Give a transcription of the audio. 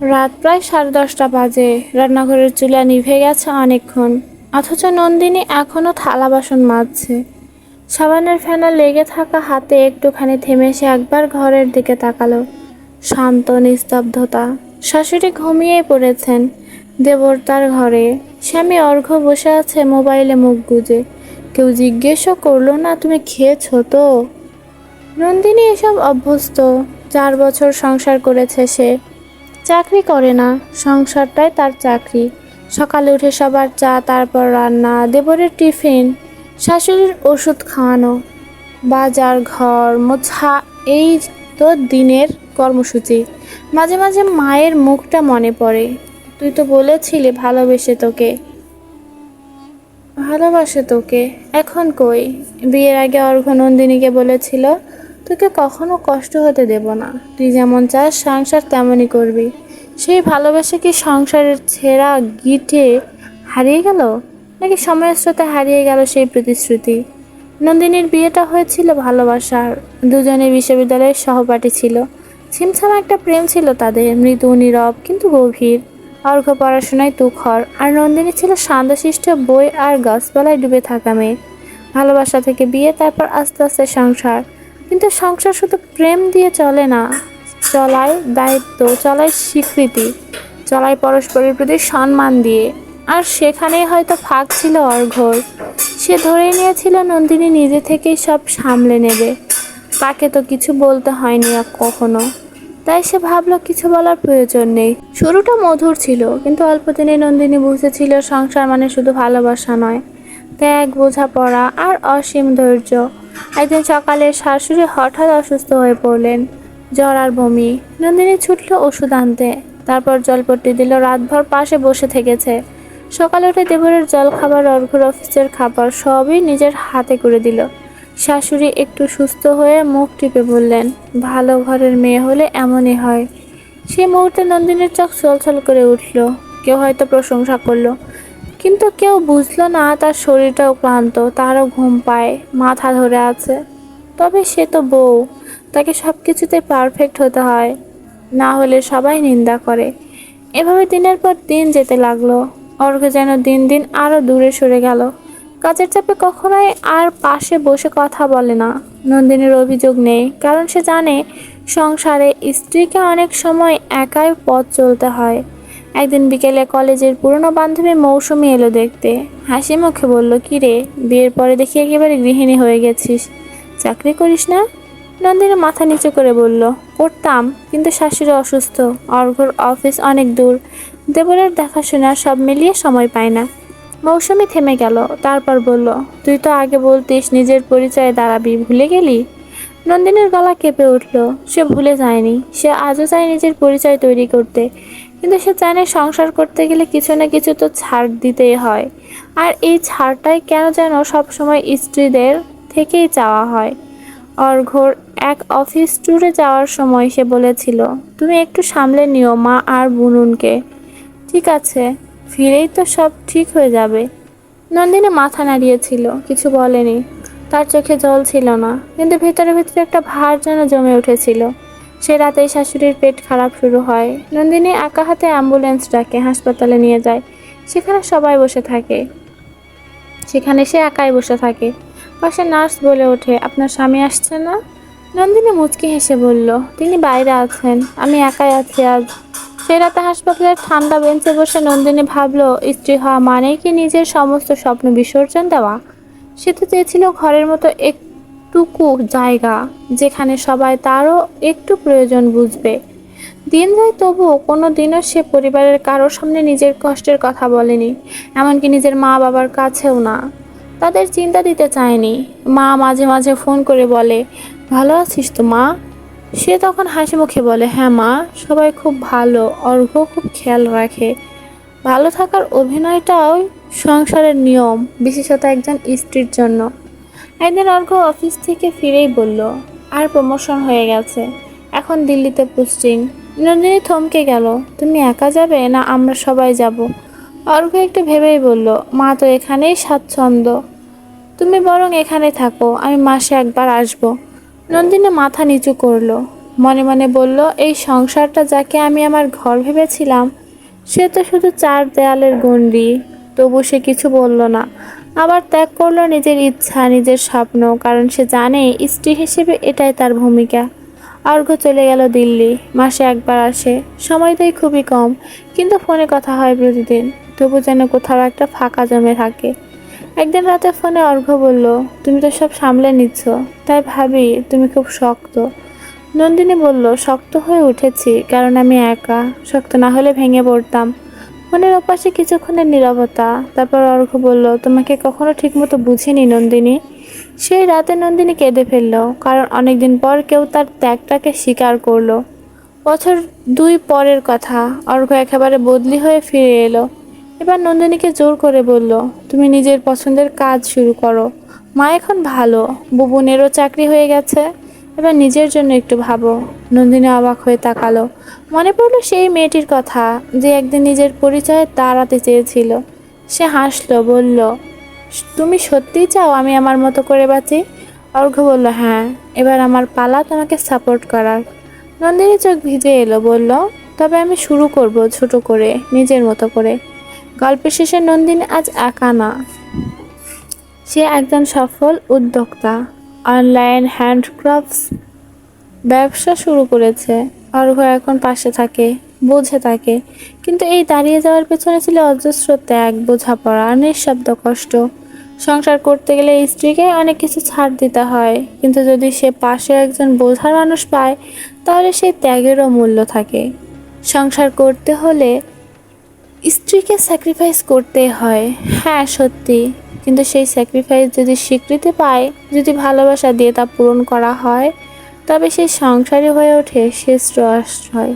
রাত প্রায় সাড়ে দশটা বাজে। রান্নাঘরের চুলা নিভে গেছে অনেকক্ষণ। অথচ নন্দিনী এখনও থালা বাসন মাজছে। সাবানের ফেনা লেগে থাকা হাতে একটুখানি থেমে সে একবার ঘরের দিকে তাকালো। শান্ত, নিস্তব্ধতা। শাশুড়ি ঘুমিয়ে পড়েছেন দেবর তার ঘরে। স্বামী অর্ঘ্য বসে আছে মোবাইলে মুখ গুজে। কেউ জিজ্ঞেসও করল না, তুমি খেয়েছো তো? নন্দিনী এসব অভ্যস্ত। চার বছর সংসার করেছে সে। চাকরি করে না। সংসারটাই তার চাকরি। সকালে উঠে সবার চা, তারপর রান্না, দেবরের টিফিন, শাশুড়ির ওষুধ খাওয়ানো, বাজার, ঘর, মোছা, এই তো দিনের কর্মসূচি। মাঝে মাঝে মায়ের মুখটা মনে পড়ে। তুই তো বলেছিলি ভালোবেসে তোকে। ভালোবাসে তোকে। এখন কই? বিয়ের আগে অর্ঘ্য নন্দিনীকে বলেছিল, তোকে কখনো কষ্ট হতে দেব না। তুই যেমন চাস সংসার তেমনই করবি। সেই ভালোবাসা কি সংসারের ছেঁড়া গিটে হারিয়ে গেল? নাকি সময়ের স্রোতে হারিয়ে গেল সেই প্রতিশ্রুতি? নন্দিনীর বিয়েটা হয়েছিল ভালোবাসার। দুজনে বিশ্ববিদ্যালয়ের সহপাঠী ছিল। ছিমছাম একটা প্রেম ছিল তাদের, মৃদু, নীরব, কিন্তু গভীর। অর্ঘ্য পড়াশোনায় তুখর, আর নন্দিনী ছিল শান্তশিষ্ট বই আর গাছপালায় ডুবে থাকা মেয়ে। ভালোবাসা থেকে বিয়ে, তারপর আস্তে আস্তে সংসার। কিন্তু সংসার শুধু প্রেম দিয়ে চলে না। চলায় দায়িত্ব, চলায় স্বীকৃতি, চলায় পরস্পরের প্রতি সম্মান দিয়ে। আর সেখানেই হয়তো ফাঁক ছিল অর্ঘ্যর সে ধরেই নিয়েছিল নন্দিনী নিজে থেকেই সব সামলে নেবে। তাকে তো কিছু বলতে হয়নি আর কখনো। তাই সে ভাবলো কিছু বলার প্রয়োজন নেই। শুরুটা মধুর ছিল, কিন্তু অল্প দিনে নন্দিনী বুঝেছিল সংসার মানে শুধু ভালোবাসা নয়। ত্যাগ, বোঝাপড়া আর অসীম ধৈর্য। একদিন সকালে শাশুড়ি হঠাৎ অসুস্থ হয়ে পড়লেন। জ্বর আর বমি। নন্দিনী ছুটল ওষুধ আনতে। তারপর জলপট্টি দিল, রাতভর পাশে বসে থেকেছে। সকালে উঠে দেবরের জল খাবার অর্ঘুর অফিসের খাবার সবই নিজের হাতে করে দিল। শাশুড়ি একটু সুস্থ হয়ে মুখ টিপে বললেন, ভালো ঘরের মেয়ে হলে এমনই হয়। সে মুহূর্তে নন্দিনীর চোখ ছলছল করে উঠল। কেউ হয়তো প্রশংসা করল, কিন্তু কেউ বুঝলো না তার শরীরটাও ক্লান্ত, তারও ঘুম পায়, মাথা ধরে আছে। তবে সে তো বউ, তাকে সব কিছুতে পারফেক্ট হতে হয়। না হলে সবাই নিন্দা করে। এভাবে দিনের পর দিন যেতে লাগল। অর্ঘ যেন দিন দিন আরও দূরে সরে গেল। কাজের চাপে কখনোই আর পাশে বসে কথা বলে না। নন্দিনীর অভিযোগ নেই, কারণ সে জানে সংসারে স্ত্রীকে অনেক সময় একাই পথ চলতে হয়। একদিন বিকেলে কলেজের পুরনো বান্ধবী মৌসুমি এলো দেখতে। হাসি মুখে বলল কি রে বিয়ের পরে দেখি একেবারে গৃহিণী হয়ে গেছিস। চাকরি করিস না? নন্দিনী মাথা নিচু করে বলল, করতাম, কিন্তু শাশুড়ি অসুস্থ। অর্ঘর অফিস অনেক দূর। দেবরের দেখাশোনা সব মিলিয়ে সময় পায় না। মৌসুমি থেমে গেল, তারপর বলল, তুই তো আগে বলতিস নিজের পরিচয়ে দাঁড়াবি, ভুলে গেলি? নন্দিনীর গলা কেঁপে উঠল, সে ভুলে যায়নি। সে আজও চায় নিজের পরিচয় তৈরি করতে। কিন্তু সে জানে সংসার করতে গেলে কিছু না কিছু তো ছাড় দিতেই হয়। আর এই ছাড়টাই কেন যেন সবসময় স্ত্রীদের থেকেই চাওয়া হয়। অর্ঘর এক অফিস ট্যুরে যাওয়ার সময় সে বলেছিল, তুমি একটু সামলে নিও মা আর বুনুনকে। ঠিক আছে, ফিরেই তো সব ঠিক হয়ে যাবে। নন্দিনী মাথা নাড়িয়েছিল, কিছু বলেনি। তার চোখে জল ছিল না, কিন্তু ভেতরে ভেতরে একটা ভার যেন জমে উঠেছিল। সে রাতেই শাশুড়ির পেট খারাপ শুরু হয়। নন্দিনী একা হাতে অ্যাম্বুলেন্স ডাকে, হাসপাতালে নিয়ে যায়। সেখানে সবাই বসে থাকে। সেখানে সে একাই বসে থাকে। পাশে নার্স বলে ওঠে, আপনার স্বামী আসছে না? নন্দিনী মুচকি হেসে বলল, তিনি বাইরে আছেন, আমি একাই আছি আজ। সেই রাতে হাসপাতালের ঠান্ডা বেঞ্চে বসে নন্দিনী ভাবল, স্ত্রী হওয়া মানেই কি নিজের সমস্ত স্বপ্ন বিসর্জন দেওয়া? সে তো চেয়েছিল ঘরের মতো একটুকু জায়গা, যেখানে সবাই তারও একটু প্রয়োজন বুঝবে। দিন যায় তবুও কোনো দিনও সে পরিবারের কারোর সামনে নিজের কষ্টের কথা বলেনি, এমনকি নিজের মা বাবার কাছেও না। তাদের চিন্তা দিতে চায়নি। মা মাঝে মাঝে ফোন করে বলে, ভালো আছিস তো মা? সে তখন হাসি মুখে বলে হ্যাঁ মা, সবাই খুব ভালো অর্ঘ্য খুব খেয়াল রাখে। ভালো থাকার অভিনয়টাও সংসারের নিয়ম, বিশেষত একজন স্ত্রীর জন্য। একদিন অর্ঘ্য অফিস থেকে ফিরেই বলল, আর প্রমোশন হয়ে গেছে। এখন দিল্লিতে পোস্টিং। নন্দিনী থমকে গেল, তুমি একা যাবে না আমরা সবাই যাব? অর্ঘ্য একটু ভেবেই বলল, মা তো এখানেই স্বাচ্ছন্দ্য। তুমি বরং এখানে থাকো, আমি মাসে একবার আসব। নন্দিনী মাথা নিচু করল, মনে মনে বলল, এই সংসারটা যাকে আমি আমার ঘর ভেবেছিলাম, সে তো শুধু চার দেয়ালের গণ্ডি, তবু সে কিছু বলল না। আবার ত্যাগ করল নিজের ইচ্ছা, নিজের স্বপ্ন, কারণ সে জানে স্ত্রী হিসেবে এটাই তার ভূমিকা। অর্ঘ চলে গেল দিল্লি, মাসে একবার আসে। সময় খুবই কম, কিন্তু ফোনে কথা হয় প্রতিদিন। তবু যেন কোথাও একটা ফাঁকা জমে থাকে। একদিন রাতে ফোনে অর্ঘ্য বলল, তুমি তো সব সামলে নিচ্ছ। তাই ভাবি, তুমি খুব শক্ত। নন্দিনী বলল, শক্ত হয়ে উঠেছি, কারণ আমি একা। শক্ত না হলে ভেঙে পড়তাম। ফোনের ওপাশে কিছুক্ষণের নীরবতা, তারপর অর্ঘ্য বলল, তোমাকে কখনো ঠিকমতো বুঝিনি নন্দিনী। সেই রাতে নন্দিনী কেঁদে ফেলল, কারণ অনেকদিন পর কেউ তার ত্যাগটাকে স্বীকার করল। বছর দুই পরের কথা, অর্ঘ্য একেবারে বদলি হয়ে ফিরে এলো। এবার নন্দিনীকে জোর করে বলল, তুমি নিজের পছন্দের কাজ শুরু করো। মা এখন ভালো, বুবুনেরও চাকরি হয়ে গেছে। এবার নিজের জন্য একটু ভাবো। নন্দিনী অবাক হয়ে তাকালো। মনে পড়ল সেই মেয়েটির কথা যে একদিন নিজের পরিচয়ে দাঁড়াতে চেয়েছিল। সে হাসলো, বলল, তুমি সত্যিই চাও আমি আমার মতো করে বাঁচি? অর্ঘ্য বলল হ্যাঁ এবার আমার পালা তোমাকে সাপোর্ট করার। নন্দিনী চোখ ভিজে এলো, বলল, তবে আমি শুরু করব ছোট করে, নিজের মতো করে। গল্পের শেষে নন্দিনী আজ একা না। সে একজন সফল উদ্যোক্তা। অনলাইন হ্যান্ডক্রাফটস ব্যবসা শুরু করেছে। অর্ঘ্য এখন পাশে থাকে, বোঝে থাকে। কিন্তু এই দাঁড়িয়ে যাওয়ার পেছনে ছিল অজস্র ত্যাগ, বোঝাপড়া, নিঃশব্দ কষ্ট। সংসার করতে গেলে স্ত্রীকে অনেক কিছু ছাড় দিতে হয়। কিন্তু যদি সে পাশে একজন বোঝার মানুষ পায়, তাহলে সেই ত্যাগেরও মূল্য থাকে। সংসার করতে হলে স্ত্রীকে স্যাক্রিফাইস করতে হয়। হ্যাঁ সত্যি। কিন্তু সেই স্যাক্রিফাইস যদি স্বীকৃতি পায়, যদি ভালোবাসা দিয়ে তা পূরণ করা হয়, তবে সেই সংসারী হয়ে ওঠে শ্রেষ্ঠ আশ্রয়